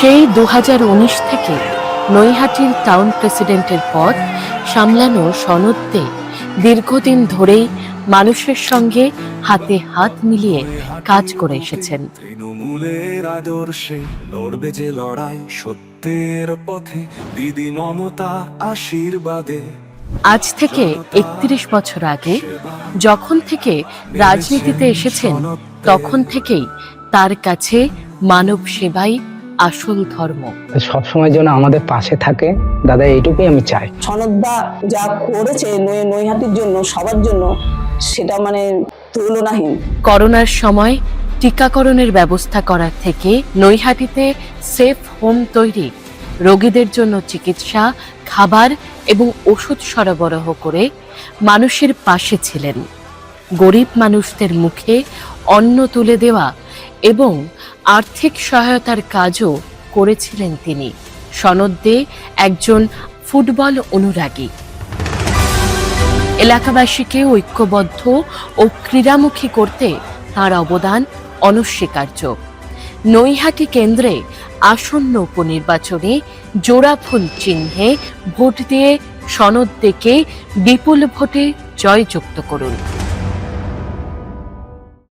সেই দু হাজার উনিশ থেকে নৈহাটির টাউন প্রেসিডেন্টের পদ সামলানো সনদে দীর্ঘদিন ধরেই মানুষের সঙ্গে হাতে হাত মিলিয়ে কাজ করে এসেছেন। তৃণমূলের আদর্শে লড়বে যে লড়াই সত্যের পথে দিদি মমতা আশীর্বাদে। আজ থেকে একত্রিশ বছর আগে যখন থেকে রাজনীতিতে এসেছেন তখন থেকেই তার কাছে মানব সেবাই আসল ধর্ম। সবসময় যেন আমাদের পাশে থাকে দাদা এইটুকুই আমি চাই। সনদদা যা করেছে নৈহাটির জন্য সবার জন্য সেটা মানে তুলনাহীন। করোনার সময় টিকাকরণের ব্যবস্থা করার থেকে নৈহাটিতে সেফ হোম তৈরি রোগীদের জন্য চিকিৎসা খাবার এবং ওষুধ সরবরাহ করে মানুষের পাশে ছিলেন। গরিব মানুষদের মুখে অন্ন তুলে দেওয়া এবং আর্থিক সহায়তার কাজও করেছিলেন তিনি। সনদে একজন ফুটবল অনুরাগী। এলাকাবাসীকে ঐক্যবদ্ধ ও ক্রীড়ামুখী করতে তার অবদান অনস্বীকার্য। নৈহাটি কেন্দ্রে আসন্ন উপনির্বাচনে জোড়াফুল চিহ্নে ভোট দিয়ে সনদ থেকে বিপুল ভোটে জয়যুক্ত করুন।